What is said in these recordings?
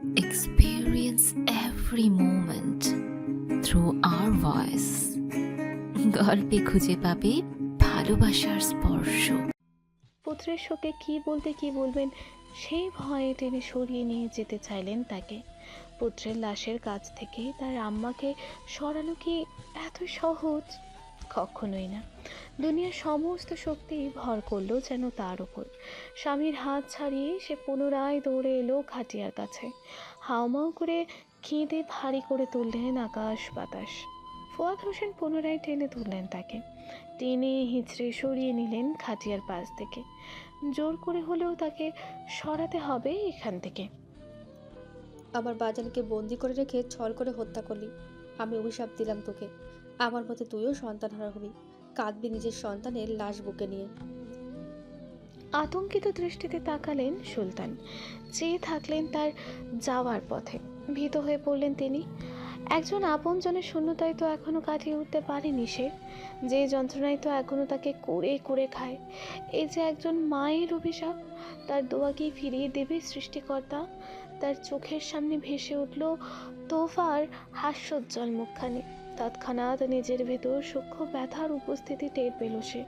experience every moment through our voice. গল্পে খুঁজে পাবে ভালোবাসার স্পর্শ। পুত্রের শোকে কি বলতে কি বলবেন, সেই ভয়ে টেনে সরিয়ে নিয়ে যেতে চাইলেন তাকে। পুত্রের লাশের কাছ থেকে তার আম্মাকে সরানো কি এত সহজ? কখনোই না। দুনিয়ার সমস্ত শক্তি ভর করল যেন তার উপর। স্বামীর হাত ছাড়িয়ে সে পুনরায় দৌড়ে এলো খাটিয়ার কাছে। হাওমাও করে কেঁদে ভারী করে তুললেন আকাশ বাতাস। ফুয়াদ হোসেন পুনরায় টেনে তুললেন তাকে। টেনে হিঁচড়ে সরিয়ে নিলেন খাটিয়ার পাশ থেকে। জোর করে হলেও তাকে সরাতে হবে এখান থেকে। আমার বাজানকে বন্দি করে রেখে ছল করে হত্যা করলি। আমি অভিশাপ দিলাম তোকে। আমার মতে তুইও সন্তান হারা হবি। কাঁদবি নিজের সন্তানের লাশ বুকে নিয়ে। আতঙ্কিত দৃষ্টিতে তাকালেন সুলতান। চেয়ে থাকলেন তার যাওয়ার পথে। ভীত হয়ে পড়লেন তিনি। একজন আপনজনের শূন্যতায় তো এখনও কাটিয়ে উঠতে পারেনি সে। যে যন্ত্রণায় তো এখনও তাকে করে করে খায়। এই যে একজন মায়ের অভিশাপ, তার দোয়া কি ফিরিয়ে দেবে সৃষ্টিকর্তা? তার চোখের সামনে ভেসে উঠল তোফার হাস্যোজ্জ্বল মুখখানি। তৎক্ষণাৎ নিজের ভেতর সূক্ষ্ম ব্যথার উপস্থিতি টের পেল সে।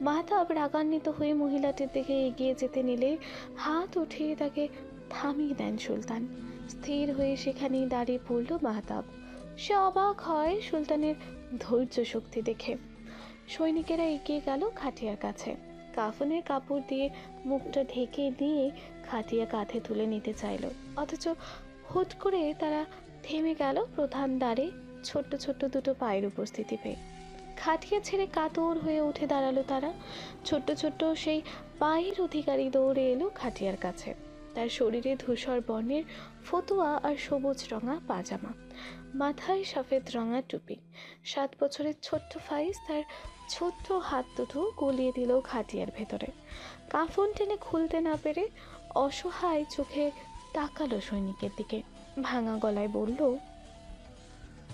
মাহতাব রাগান্বিত হয়ে মহিলাটির দিকে এগিয়ে যেতে নিলে হাত উঠিয়ে তাকে থামিয়ে দেন সুলতান। স্থির হয়ে সেখানেই দাঁড়িয়ে পড়ল মাহতাব। সে অবাক হয় সুলতানের ধৈর্য শক্তি দেখে। সৈনিকেরা এগিয়ে গেল খাটিয়ার কাছে। কাফনের কাপড় দিয়ে মুখটা ঢেকে দিয়ে খাটিয়া কাঁধে তুলে নিতে চাইল। অথচ হুট করে তারা থেমে গেল প্রধান দ্বারে। ছোট্ট ছোট্ট দুটো পায়ের উপস্থিতি পেয়ে। খাটিয়া ছেড়ে কাতর হয়ে উঠে দাঁড়াল তারা। ছোট্ট ছোট্ট সেই পায়ের অধিকারী দৌড়ে এলো খাটিয়ার কাছে। তার শরীরে ধূসর বর্ণের ফতুয়া আর সবুজ রঙা পাজামা। মাথায় সফেদ রঙা টুপি। সাত বছরের ছোট্ট ফাইজ তার ছোট্ট হাত দুটো গলিয়ে দিল খাটিয়ার ভেতরে। কাফন টেনে খুলতে না পেরে অসহায় চোখে তাকালো সৈনিকের দিকে। ভাঙা গলায় বলল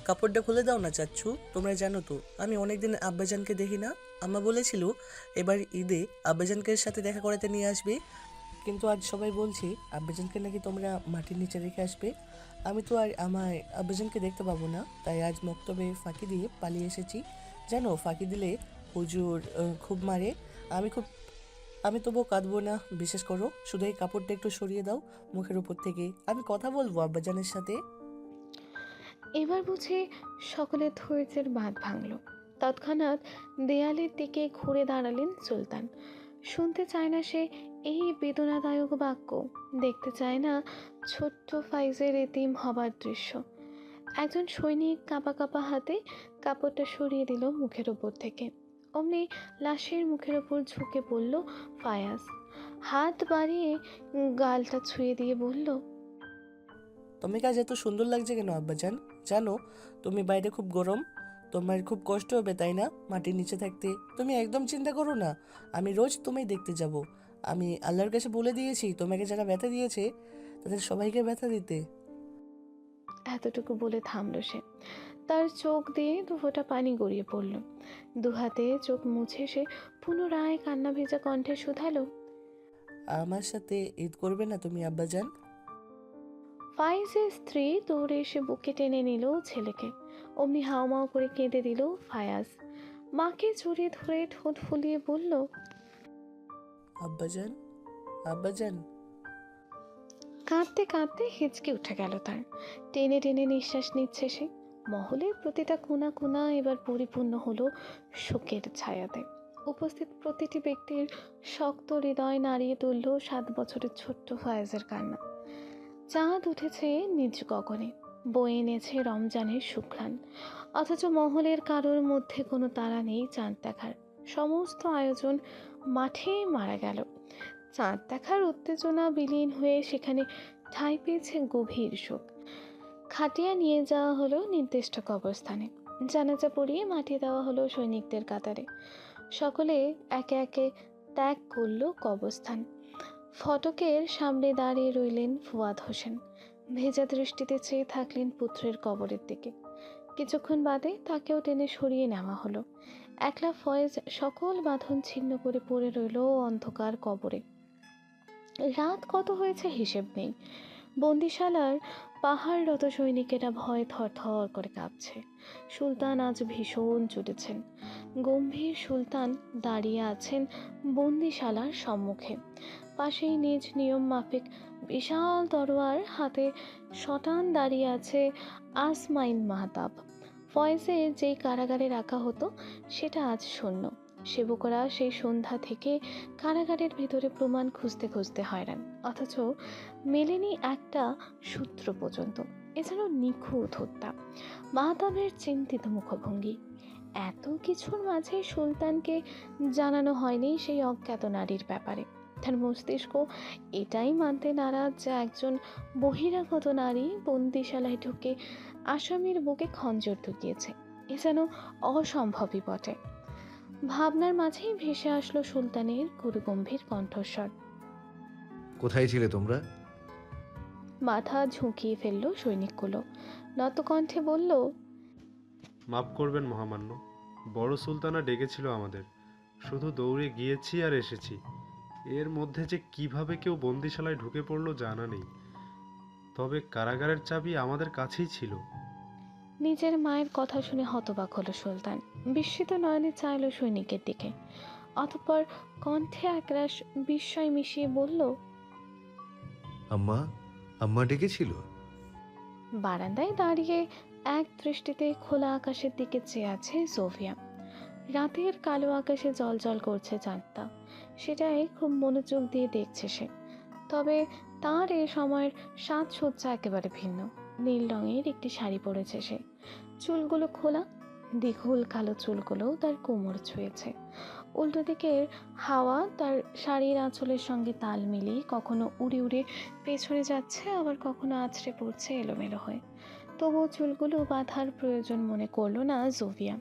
কাপড়টা খুলে দাও না, চাচ্ছু। তোমরা জানো তো, আমি অনেকদিন আব্বাজানকে দেখি না। আম্মা বলেছিল, এবার ঈদে আব্বাজানকে সাথে দেখা করাতে নিয়ে আসবে। কিন্তু আজ সবাই বলছে, আব্বাজানকে নাকি তোমরা মাটির নিচে রেখে আসবে? আমি তো আর আমার আব্বাজানকে দেখতে পাবো না, তাই আজ মক্তবে ফাঁকি দিয়ে পালিয়ে এসেছি। জানো, ফাঁকি দিলে হুজুর খুব মারে। আমি খুব, আমি তবুও কাঁদবো না বিশেষ করো। শুধু এই কাপড়টা একটু সরিয়ে দাও, মুখের উপর থেকে। আমি কথা বলব আব্বাজানের সাথে। এবার বুঝে সকলের ধৈর্যের বাঁধ ভাঙল। তৎক্ষণাৎ দেয়ালের দিকে ঘুরে দাঁড়ালেন সুলতান। শুনতে চায় না সে এই বেদনাদায়ক বাক্য, দেখতে চায় না ছোট্ট ফাইজের এতিম হবার দৃশ্য। একজন সৈনিক কাঁপা কাঁপা হাতে কাপড়টা সরিয়ে দিল মুখের ওপর থেকে। অমনি লাশের মুখের ওপর ঝুঁকে পড়ল ফায়াজ। হাত বাড়িয়ে গালটা ছুঁয়ে দিয়ে বলল, তোমাকে আজ এত সুন্দর লাগছে কেন, আব্বাজান? জানো তুমি বাইরে খুব গরম তোমার খুব কষ্ট হবে তাই না? মাটির নিচে থাকতে। তুমি একদম চিন্তা করো না আমি রোজ তোমায় দেখতে যাব। আমি আল্লাহর কাছে বলে দিয়েছি তোমাকে যারা ব্যথা দিয়েছে তাদের সবাইকে ব্যথা দিতে। এতটুকু বলে থামল সে। তার চোখ দিয়ে দু ফোঁটা পানি গড়িয়ে পড়ল। দু হাতে চোখ মুছে সে পুনরায় কান্না ভেজা কণ্ঠে শুধালো। আমার সাথে ঈদ করবে না তুমি আব্বাজান? ফাইজের স্ত্রী দৌড়ে এসে বুকে টেনে নিল ছেলেকে। অমনি হাওমাও করে কেঁদে দিল ফায়াজ। মাকে জড়িয়ে ধরে ঠোঁট ফুলিয়ে বলল আব্বাজান আব্বাজান। কাঁদতে কাঁদতে হেঁচকে উঠে গেল তার। টেনে টেনে নিঃশ্বাস নিচ্ছে সে। মহলের প্রতিটা কোনা কোনা এবার পরিপূর্ণ হলো শোকের ছায়াতে। উপস্থিত প্রতিটি ব্যক্তির শক্ত হৃদয় নাড়িয়ে তুলল সাত বছরের ছোট্ট ফয়েজের কান্না। চাঁদ উঠেছে নিজ গগনে, বয়ে এনেছে রমজানের শুক্লান। অথচ মহলের কারোর মধ্যে কোনো তারা নেই চাঁদ দেখার। সমস্ত আয়োজন মাঠেই মারা গেল। চাঁদ দেখার উত্তেজনা বিলীন হয়ে সেখানে ঠাঁই পেয়েছে গভীর শোক। খাটিয়া নিয়ে যাওয়া হলো নির্দিষ্ট কবরস্থানে। জানাজা পড়িয়ে মাটি দেওয়া হলো সৈনিকদের কাতারে। সকলে একে একে ত্যাগ করল কবরস্থান। ফটকের সামনে দাঁড়িয়ে রইলেন ফুয়াদ হোসেন। ভেজা দৃষ্টিতে চেয়ে থাকলেন পুত্রের কবরের দিকে। কিছুক্ষণ বাদে তাকেও টেনে সরিয়ে নেওয়া হলো। একলা ফয়েজ সকল বাঁধন ছিন্ন করে পড়ে রইল অন্ধকার কবরে। রাত কত হয়েছে হিসেব নেই। বন্দিশালার পাহাড়রত সৈনিকেরা ভয়ে থরথর করে কাঁপছে। সুলতান আজ ভীষণ চুটেছেন। গম্ভীর সুলতান দাঁড়িয়ে আছেন বন্দিশালার সম্মুখে। পাশেই নিজ নিয়ম মাফিক বিশাল তরোয়ার হাতে শটান দাঁড়িয়ে আছে আসমাইন মাহতাব। ফয়েজে যেই কারাগারে রাখা হতো, সেটা আজ শূন্য। সেবকরা সেই সন্ধ্যা থেকে কারাগারের ভিতরে প্রমাণ খুঁজতে খুঁজতে হয়রান। অথচ মেলেনি একটা সূত্র পর্যন্ত। এছাড়াও নিখুঁত হত্যা। মাহতাবের চিন্তিত মুখভঙ্গি। এত কিছুর মাঝে সুলতানকে জানানো হয়নি সেই অজ্ঞাত নারীর ব্যাপারে। তার মস্তিষ্ক এটাই মানতে নারাজ যে একজন বহিরাগত নারী বন্দিশালায় ঢুকে আসামির বুকে খঞ্জর ঢুকিয়েছে। এ যেন অসম্ভবই বটে। ভাবনার মাঝেই ভেসে আসলো সুলতানের গুরুগম্ভীর কণ্ঠস্বর। কোথায় ছিলে তোমরা? মাথা ঝুঁকিয়ে ফেলল সৈনিকগুলো। নতকণ্ঠে বলল মাফ করবেন মহামান্য বড় সুলতানা ডেকেছিল আমাদের। শুধু দৌড়ে গিয়েছি আর এসেছি। এর মধ্যে যে কীভাবে কেউ বন্দিশালায় ঢুকে পড়ল জানা নেই। তবে কারাগারের চাবি আমাদের কাছেই ছিল। নিজের মায়ের কথা শুনে হতবাক হলো সুলতান। বিস্মিত নয়নে চাইল সৈনিকের দিকে। অতঃপর কণ্ঠে একরাশ বিস্ময় মিশিয়ে বলল আম্মা আম্মা ডেকেছিল? বারান্দায় দাঁড়িয়ে এক দৃষ্টিতে খোলা আকাশের দিকে চেয়ে আছে সোফিয়া। রাতের কালো আকাশে জল জল করছে চাঁদটা। সেটাই খুব মনোযোগ দিয়ে দেখছে সে। তবে তার এ সময়ের সাজসজ্জা একেবারে ভিন্ন। নীল রঙের একটি শাড়ি পরেছে সে। চুলগুলো খোলা, দীঘল কালো চুলগুলো তার কোমর ছুঁয়েছে। উল্টো দিকের হাওয়া তার শাড়ির আঁচলের সঙ্গে তাল মিলিয়ে কখনো উড়ে উড়ে পেছনে যাচ্ছে, আবার কখনো আছড়ে পড়ছে এলোমেলো হয়ে। তবুও চুলগুলো বাঁধার প্রয়োজন মনে করল না জোভিয়া।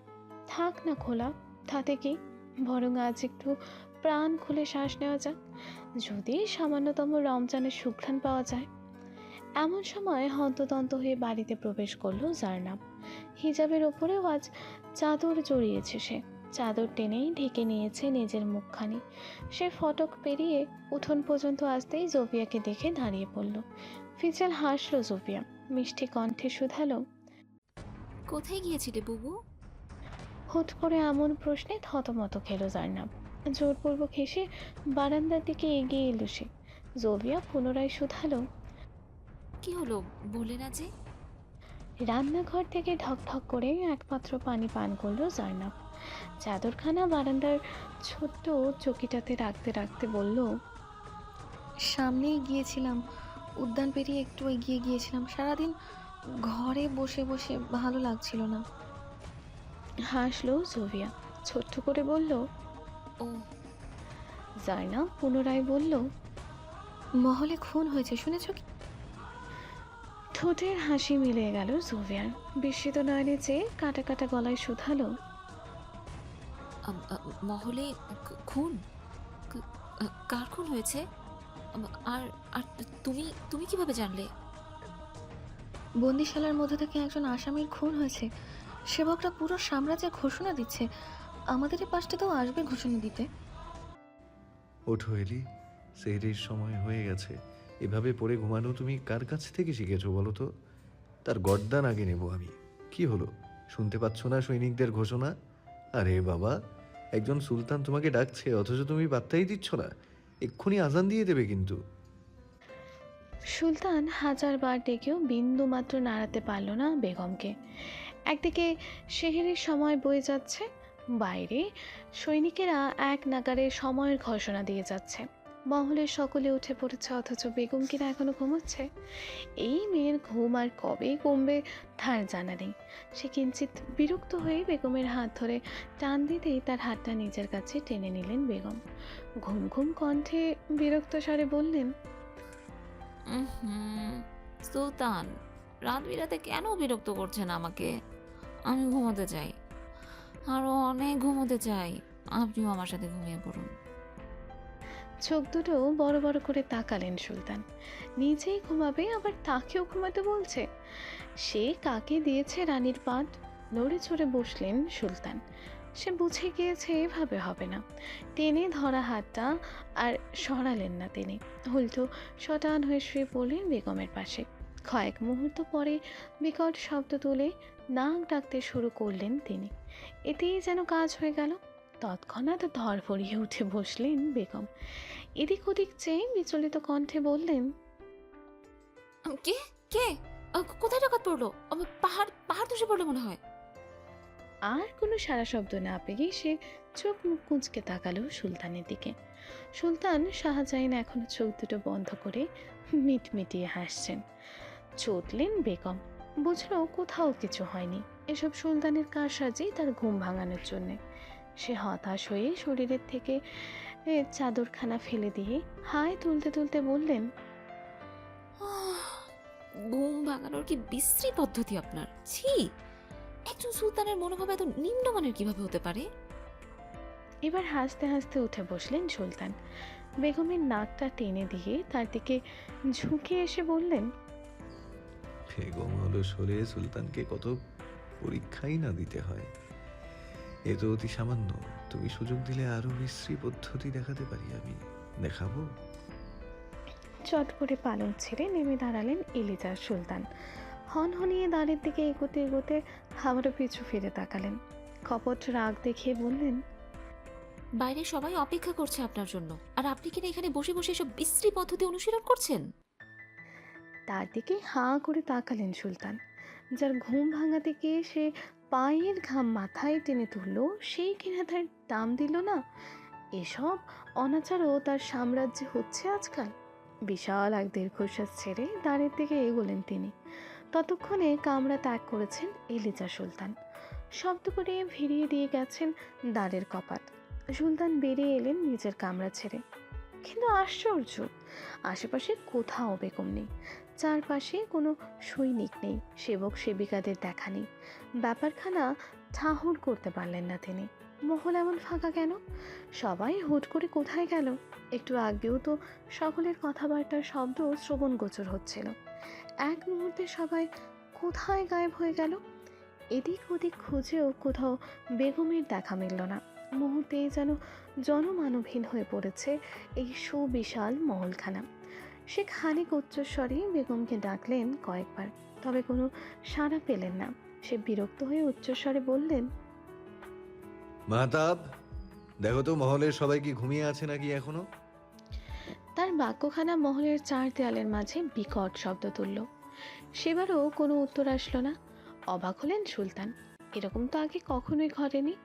থাক না খোলা, তাতে কি? বরং আজ একটু প্রাণ খুলে শ্বাস নেওয়া যাক। যদি সামান্যতম রমজানের সুঘ্রাণ পাওয়া যায়। এমন সময় হন্তদন্ত হয়ে বাড়িতে প্রবেশ করল জার্নাব। হিজাবের ওপরেও আজ চাদর জড়িয়েছে সে। চাদর টেনেই ঢেকে নিয়েছে নিজের মুখখানি। সে ফটক পেরিয়ে উঠোন পর্যন্ত আসতেই জোভিয়াকে দেখে দাঁড়িয়ে পড়ল। ফিজেল হাসলো জোভিয়া মিষ্টি কণ্ঠে শুধালো কোথায় গিয়েছিলে বুবু? হুট করে এমন প্রশ্নে থতমত খেলো জার্নাব। জোরপূর্বক হেসে বারান্দার দিকে এগিয়ে এলো সে। জোভিয়া পুনরায় শুধালো। কি হলো? বলে না যে? রান্নাঘর থেকে ঢক ঢক করে একমাত্র পানি পান করল জার্নাব। চাদরখানা বারান্দার ছোট্ট চকিটাতে রাখতে রাখতে বলল সামনেই গিয়েছিলাম। উদ্যান পেরিয়ে একটু এগিয়ে গিয়েছিলাম। সারাদিন ঘরে বসে বসে ভালো লাগছিল না। হাসলো জোভিয়া ছোট্ট করে বলল ও। জার্নাব পুনরায় বলল মহলে খুন হয়েছে শুনেছ কি? ঠোঁটের হাসি মিলে গেল জোভিয়ার। বিস্মিত নয়নে চেয়ে কাটা কাটা গলায় শুধালো মহলে খুন? ক- কার খুন হয়েছে? আর আর তুমি তুমি কীভাবে জানলে? বন্দিশালার মধ্যে থেকে একজন আসামির খুন হয়েছে। সেবকরা পুরো সাম্রাজ্যের ঘোষণা দিচ্ছে। আমাদের এই পাশটা তো আসবে ঘোষণা দিতে। ওঠো এলি। সেহরির সময় হয়ে গেছে। এভাবে পড়ে ঘুমানো তুমি কার কাছ থেকে শিখেছো বলো তো? তার গর্দান আগে নেব আমি। কি হলো? শুনতে পাচ্ছ না সৈনিকদের ঘোষণা? আরে বাবা একজন সুলতান তোমাকে ডাকছে অথচ তুমি বার্তাই দিচ্ছ না। এক্ষুনি আজান দিয়ে দেবে কিন্তু। সুলতান হাজারবার ডেকেও বিন্দু মাত্র নাড়াতে পারল না বেগমকে। একদিকে শেহেরের সময় বয়ে যাচ্ছে বাইরে সৈনিকেরা এক নাগারে সময়ের ঘোষণা দিয়ে যাচ্ছে। মহলের সকলে উঠে পড়েছে, অথচ বেগম কিনা এখনও ঘুমোচ্ছে? এই মেয়ের ঘুম আর কবে কমবে তার জানা নেই। সে কিঞ্চিত বিরক্ত হয়ে বেগমের হাত ধরে টান দিতেই তার হাতটা নিজের কাছে টেনে নিলেন বেগম। ঘুম ঘুম কণ্ঠে বিরক্ত স্বরে বললেন সুলতান রাত বিরাতে কেন বিরক্ত করছেন আমাকে? আমি ঘুমোতে চাই। আরও অনেক ঘুমোতে চাই। আপনিও আমার সাথে ঘুমিয়ে পড়ুন। চোখ দুটো বড় বড় করে তাকালেন সুলতান। নিজেই ঘুমাবে, আবার তাকেও ঘুমাতে বলছে? সে কাকে দিয়েছে রানীর পাট নড়ে চড়ে বসলেন সুলতান। সে বুঝে গিয়েছে এভাবে হবে না। টেনে ধরা হাতটা আর সরালেন না তিনি। উল্টো শটান হয়ে শুয়ে পড়লেন বেগমের পাশে। কয়েক মুহূর্ত পরে বিকট শব্দ তুলে নাক ডাকতে শুরু করলেন তিনি। এতেই যেন কাজ হয়ে গেল। তৎক্ষণাৎ ধর ধরফরিয়ে উঠে বসলেন বেগম। এদিক ওদিক চেয়ে বিচলিত কণ্ঠে বললেন কে? কে? কোথায় ডাকাত পড়ল? পাহাড় পাহাড় ধসে পড়ল মনে হয়। আর কোনো সারা শব্দ না পেয়ে সে চোখ মুখ কুঁচকে তাকালো সুলতানের দিকে। সুলতান শাহজাইন এখনও চোখ দুটো বন্ধ করে মিটমিটিয়ে হাসছেন। চটলেন বেগম। বুঝলো কোথাও কিছু হয়নি। এসব সুলতানের কারসাজি তার ঘুম ভাঙানোর জন্যে। সে হতাশ হয়ে শরীরের থেকে চাদরখানা ফেলে দিয়ে হাই তুলতে তুলতে বললেন ঘুম ভাঙানোর কি বিশ্রী পদ্ধতি আপনার? ছি একজন সুলতানের মনোভাব এত নিম্নমানের কীভাবে হতে পারে? এবার হাসতে হাসতে উঠে বসলেন সুলতান। বেগমের নাকটা টেনে দিয়ে তার দিকে ঝুঁকে এসে বললেন বেগম অলস হলে সুলতানকে কত পরীক্ষাই না দিতে হয়। এ তো অতি সামান্য তুমি সুযোগ দিলে আরও বিশ্রী পদ্ধতি দেখাতে পারি আমি। দেখাবো? চট করে পালং ছেড়ে নেমে দাঁড়ালেন এলিজার সুলতান। হন হনিয়ে দাঁড়ের দিকে এগোতে এগোতে হাওড়া পিছু ফিরে তাকালেন। কপট রাগ দেখিয়ে বললেন বাইরে সবাই অপেক্ষা করছে আপনার জন্য। আর আপনি কিনা এখানে বসে বসে এসব বিশ্রী পদ্ধতি অনুশীলন করছেন? তার দিকে হাঁ করে তাকালেন সুলতান। যার ঘুম ভাঙাতে গিয়ে সে পায়ের ঘাম মাথায় টেনে তুললো, সেই কিনা তার দাম দিল না। এসব অনাচারও তার সাম্রাজ্যে হচ্ছে আজকাল। বিশাল এক দীর্ঘশ্বাস ছেড়ে দ্বারের দিকে এগোলেন তিনি। ততক্ষণে কামরা ত্যাগ করেছেন এলিজা সুলতান। শব্দ করে ভিড়িয়ে দিয়ে গেছেন দ্বারের কপাট সুলতান বেরিয়ে এলেন নিজের কামরা ছেড়ে। কিন্তু আশ্চর্য। আশেপাশে কোথাও বেগম নেই। চারপাশে কোনো সৈনিক নেই, সেবক সেবিকাদের দেখা নেই। ব্যাপারখানা ঠাহর করতে পারলেন না তিনি। মহল এমন ফাঁকা কেন? সবাই হুট করে কোথায় গেল? একটু আগেও তো সকলের কথাবার্তার শব্দ শ্রবণ গোচর হচ্ছিল। এক মুহূর্তে সবাই কোথায় গায়েব হয়ে গেল? এদিক ওদিক খুঁজেও কোথাও বেগমের দেখা মিলল না। মুহূর্তেই যেন জনমানবহীন হয়ে পড়েছে এই সুবিশাল মহলখানা। সে খানিক উচ্চস্বরে বেগমকে ডাকলেন কয়েকবার তবে কোনো সাড়া পেলেন না। সে বিরক্ত হয়ে উচ্চস্বরে বললেন মাহতাব দেখো তো মহলের সবাই কি ঘুমিয়ে আছে নাকি এখনও? তার বাক্যখানা মহলের চার দেয়ালের মাঝে বিকট শব্দ তুলল। সেবারও কোনো উত্তর আসলো না। অবাক হলেন সুলতান এরকম তো আগে কখনোই ঘটেনি।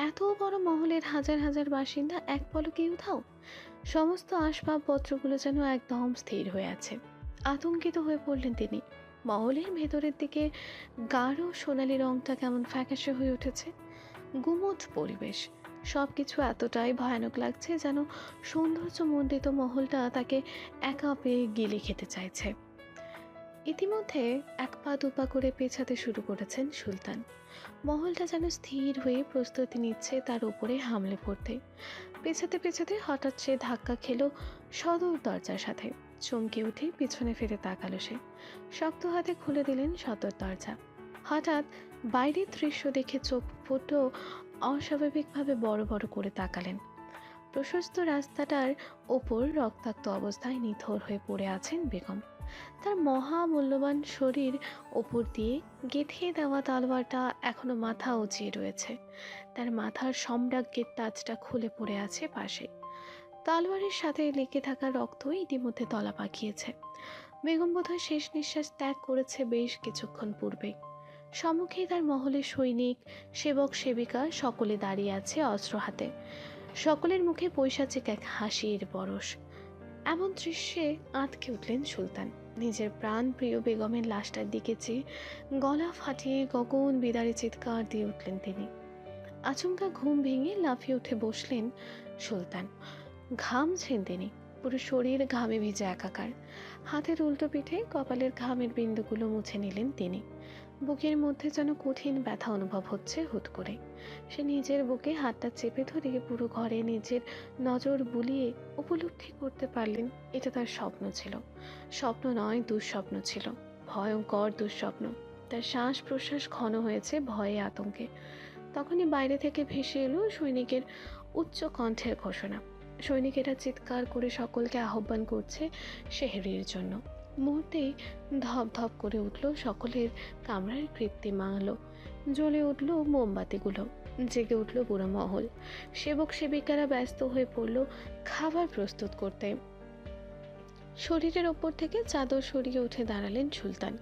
এত বড় মহলের হাজার হাজার বাসিন্দা এক পলকে উধাও। সমস্ত আসবাবপত্রগুলো যেন একদম স্থির হয়ে আছে। আতঙ্কিত হয়ে পড়লেন তিনি। মহলের ভেতরের দিকে গাঢ় সোনালি রংটা কেমন ফ্যাকাশে হয়ে উঠেছে। গুমোট পরিবেশ। সব কিছু এতটাই ভয়ানক লাগছে যেন সৌন্দর্যমণ্ডিত মহলটা তাকে একা পেয়ে গিলে খেতে চাইছে। ইতিমধ্যে এক পা দুপা করে পেছাতে শুরু করেছেন সুলতান। মহলটা যেন স্থির হয়ে প্রস্তুতি নিচ্ছে তার উপরে হামলে পড়তে। পেছাতে পেছাতে হঠাৎ সে ধাক্কা খেলো সদর দরজার সাথে। চমকে উঠে পিছনে ফিরে তাকালো সে। শক্ত হাতে খুলে দিলেন সদর দরজা। হঠাৎ বাইরের দৃশ্য দেখে চোখ ফুটো অস্বাভাবিকভাবে বড় বড় করে তাকালেন। প্রশস্ত রাস্তাটার ওপর রক্তাক্ত অবস্থায় নিথর হয়ে পড়ে আছেন বেগম। তার মহামূল্যবান শরীর ওপর দিয়ে গেঁথে দেওয়া তালোয়ারটা এখনও মাথা উঁচিয়ে রয়েছে। তার মাথার সম্রাজ্ঞের তাজটা খুলে পড়ে আছে পাশে। তালোয়ারের সাথে লেগে থাকা রক্ত ইতিমধ্যে তলা পাকিয়েছে। বেগম বোধহয় শেষ নিঃশ্বাস ত্যাগ করেছে বেশ কিছুক্ষণ পূর্বে। সম্মুখে তার মহলে সৈনিক, সেবক, সেবিকা সকলে দাঁড়িয়ে আছে অস্ত্র হাতে। সকলের মুখে পৈশাচিক এক হাসির বরস এমন দৃশ্যে আঁতকে উঠলেন সুলতান। নিজের প্রাণ প্রিয় বেগমের লাশটার দিকে চেয়ে গলা ফাটিয়ে গগন বিদারে চিৎকার দিয়ে উঠলেন তিনি। আচমকা ঘুম ভেঙে লাফিয়ে উঠে বসলেন সুলতান। ঘামছেন তিনি। পুরো শরীর ঘামে ভিজে একাকার। হাতের উল্টো পিঠে কপালের ঘামের বিন্দুগুলো মুছে নিলেন তিনি। বুকের মধ্যে যেন কঠিন ব্যথা অনুভব হচ্ছে হুট করে। সে নিজের বুকে হাতটা চেপে ধরে পুরো ঘরে নিজের নজর বুলিয়ে উপলব্ধি করতে পারলেন, এটা তার স্বপ্ন ছিল। স্বপ্ন নয়, দুঃস্বপ্ন ছিল। ভয়ঙ্কর দুঃস্বপ্ন। তার শ্বাস প্রশ্বাস ঘন হয়েছে ভয়ে আতঙ্কে। তখনই বাইরে থেকে ভেসে এলো সৈনিকের উচ্চ কণ্ঠের ঘোষণা। সৈনিকেরা চিৎকার করে সকলকে আহ্বান করছে শেহরির জন্য। মুহূর্তেই ধপ ধপ করে উঠল, সকলের কামরার কৃত্রিম আলো জ্বলে উঠল মোমবাতিগুলো, জেগে উঠল পুরো মহল। সেবক সেবিকারা ব্যস্ত হয়ে পড়ল খাবার প্রস্তুত করতে। শরীরের ওপর থেকে চাদর সরিয়ে উঠে দাঁড়ালেন সুলতান।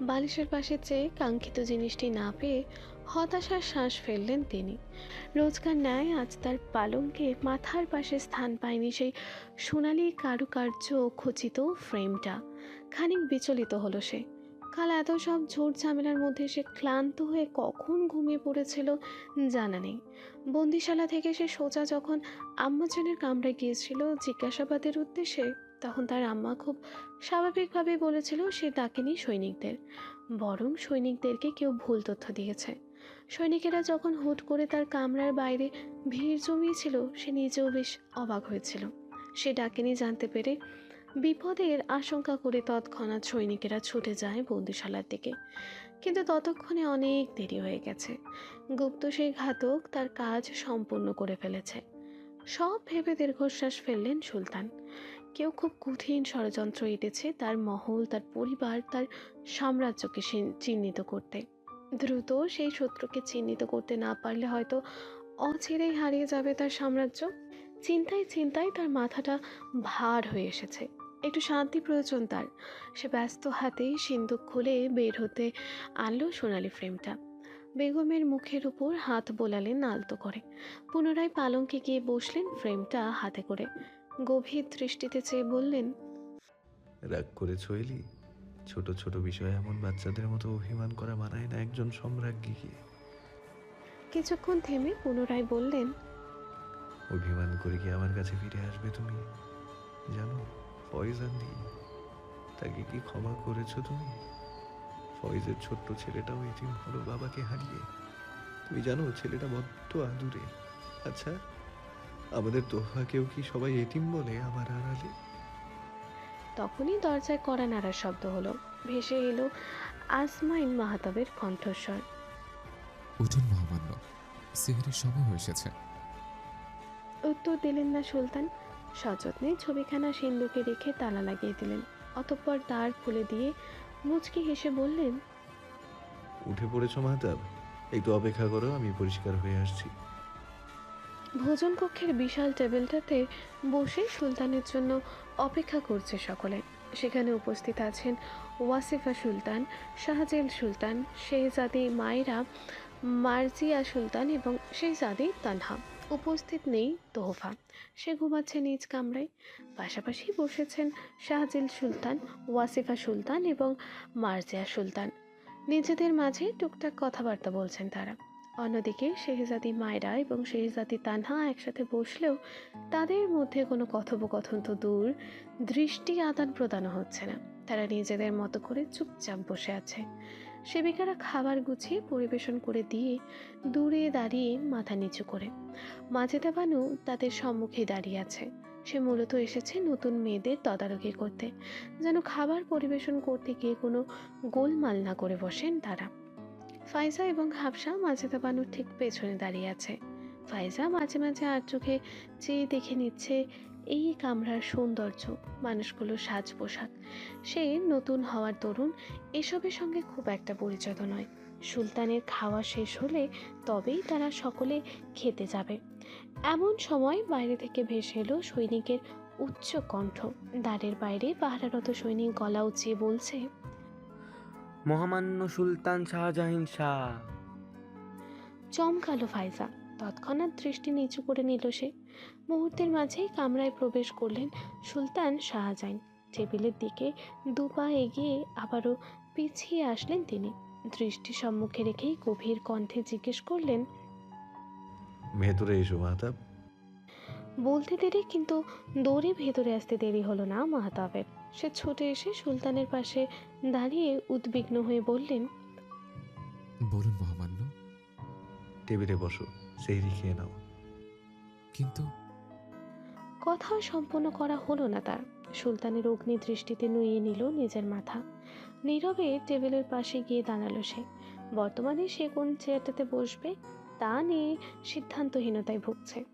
বালিশের পাশে চেয়ে কাঙ্ক্ষিত জিনিসটি না পেয়ে হতাশার শ্বাস ফেললেন তিনি। রোজকার ন্যায় আজ তার পালঙ্কে মাথার পাশে স্থান পায়নি সেই সোনালি কারুকার্য খচিত ফ্রেমটা। খানিক বিচলিত হলো সে। কাল এত সব ঝোড় ঝামেলার মধ্যে সে ক্লান্ত হয়ে কখন ঘুমিয়ে পড়েছিল জানা নেই। বন্দিশালা থেকে সে সোজা যখন আম্মাজনের কামরায় গিয়েছিল জিজ্ঞাসাবাদের উদ্দেশ্যে, তখন তার আম্মা খুব স্বাভাবিকভাবে বলেছিল সে ডাকেনি সৈনিকদের। বরং সৈনিকদেরকে কেউ ভুল তথ্য দিয়েছে। সৈনিকেরা যখন হুট করে তার কামরার বাইরে ভিড় জমিয়েছিল, সে নিজেও বেশ অবাক হয়েছিল। সে ডাকেনি জানতে পেরে বিপদের আশঙ্কা করে তৎক্ষণাৎ সৈনিকেরা ছুটে যায় বন্দিশালার দিকে। কিন্তু ততক্ষণে অনেক দেরি হয়ে গেছে। গুপ্ত সেই ঘাতক তার কাজ সম্পূর্ণ করে ফেলেছে। সব ভেবে দীর্ঘশ্বাস ফেললেন সুলতান। কেউ খুব কঠিন ষড়যন্ত্র এঁটেছে তার মহল, তার পরিবার, তার সাম্রাজ্যকে চিহ্নিত করতে। দ্রুত সেই শত্রুকে চিহ্নিত করতে না পারলে হয়তো অচিরেই হারিয়ে যাবে তার সাম্রাজ্য। চিন্তায় চিন্তায় তার মাথাটা ভার হয়ে এসেছে। একটু শান্তি প্রয়োজন তার। সে ব্যস্ত হাতেই সিন্দুক খুলে বের হতে আনলো সোনালি ফ্রেমটা। বেগমের মুখের উপর হাত বোলালেন আলতো করে। পুনরায় পালঙ্কে গিয়ে বসলেন ফ্রেমটা হাতে করে। গভীর দৃষ্টিতে চেয়ে বললেন রাগ করে এলি? ছোট ছোট বিষয়ে এমন বাচ্চাদের মতো অভিমান করা মানায় না একজন সম্রাজ্ঞীকে? কিছুক্ষণ থেমে পুনরায় বললেন অভিমান করে কি আমার কাছে ফিরে আসবে তুমি? জানো? ফয়জান দি তাকে কি ক্ষমা করেছ তুমি? ফয়েজের ছোট্ট ছেলেটাও এটিম হলো বাবাকে হারিয়ে। তুমি জানো ছেলেটা বড্ড আদুরে। আচ্ছা আমাদের তোফাকেও কি সবাই এটিম বলে আমার আড়ালে? তখনই দরজায় কড়া নাড়ার শব্দ হলো। ভেসে এলো আসমাইন মাহাতাবের কণ্ঠস্বর। উঠুন মহামান্য সিহারির সময় হয়ে এসেছে। উত্তর দিলেন না সুলতান। সযত্নে ছবিখানা সিন্ধুকে রেখে তালা লাগিয়ে দিলেন অতঃপর দ্বার খুলে দিয়ে মুচকি হেসে বললেন উঠে পড়েছো মাহতাব একটু অপেক্ষা করো আমি পরিষ্কার হয়ে আসছি। ভোজন কক্ষের বিশাল টেবিলটাতে বসে সুলতানের জন্য অপেক্ষা করছে সকলে। সেখানে উপস্থিত আছেন ওয়াসিফা সুলতান শাহজেল সুলতান শেহজাদি মায়েরা মার্জিয়া সুলতান এবং শেহজাদি তানহা। উপস্থিত নেই তোহফা। সে ঘুমাচ্ছে নিজ কামরায়। পাশাপাশি বসেছেন শাহজিল সুলতান, ওয়াসিফা সুলতান এবং মার্জিয়া সুলতান। নিজেদের মাঝে টুকটাক কথাবার্তা বলছেন তারা। অন্যদিকে শেহজাদি মায়রা এবং শেহজাদি তানহা একসাথে বসলেও তাদের মধ্যে কোনো কথোপকথন তো দূর, দৃষ্টি আদান প্রদানও হচ্ছে না। তারা নিজেদের মতো করে চুপচাপ বসে আছে। সেবিকারা খাবার গুছিয়ে পরিবেশন করে দিয়ে দূরে দাঁড়িয়ে মাথা নিচু করে। মাজেদা বানু তাদের সম্মুখে দাঁড়িয়ে আছে। সে মূলত এসেছে নতুন মেয়েদের তদারকি করতে। যেন খাবার পরিবেশন করতে গিয়ে কোনো গোলমাল না করে বসেন তারা। ফাইজা এবং হাফসা মাজেদা বানুর ঠিক পেছনে দাঁড়িয়ে আছে। ফাইজা মাঝে মাঝে আর চোখে চেয়ে দেখে নিচ্ছে এই কামরার সৌন্দর্য মানুষগুলোর সাজ পোশাক সে নতুন হওয়ার দরুন এসবের সঙ্গে খুব একটা পরিচিত নয়। সুলতানের খাওয়া শেষ হলে তবেই তারা সকলে খেতে যাবে। এমন সময় বাইরে থেকে ভেসে এলো সৈনিকের উচ্চ কণ্ঠ। দ্বারের বাইরে পাহারারত সৈনিক গলা উঁচিয়ে বলছে মহামান্য সুলতান শাহজাহিন শাহ! চমকালো ফাইজা। তৎক্ষণাৎ দৃষ্টি নিচু করে নিল সে। মুহূর্তের মাঝেই কামরায় প্রবেশ করলেন সুলতান শাহজাইন। টেবিলের দিকে দুপা এগিয়ে আবারও পিছিয়ে আসলেন তিনি। দৃষ্টি সম্মুখে রেখেই গভীর কণ্ঠে জিজ্ঞেস করলেন ভেতরে এসো মাহতাব। বলতে দেরি কিন্তু দৌড়ে ভেতরে আসতে দেরি হলো না মাহতাবের। সে ছুটে এসে সুলতানের পাশে দাঁড়িয়ে উদ্বিগ্ন হয়ে বললেন বলুন মহামান্য। টেবিলে বসো সেহরি খেয়ে নাও। কিন্তু কথা সম্পূর্ণ করা হলো না তার। সুলতানের অগ্নি দৃষ্টিতে নুয়ে নিল নিজের মাথা। নীরবে টেবিলের পাশে গিয়ে দাঁড়াল সে। বর্তমানে সে কোন চেয়ারটাতে বসবে তা নিয়ে সিদ্ধান্তহীনতায় ভুগছে।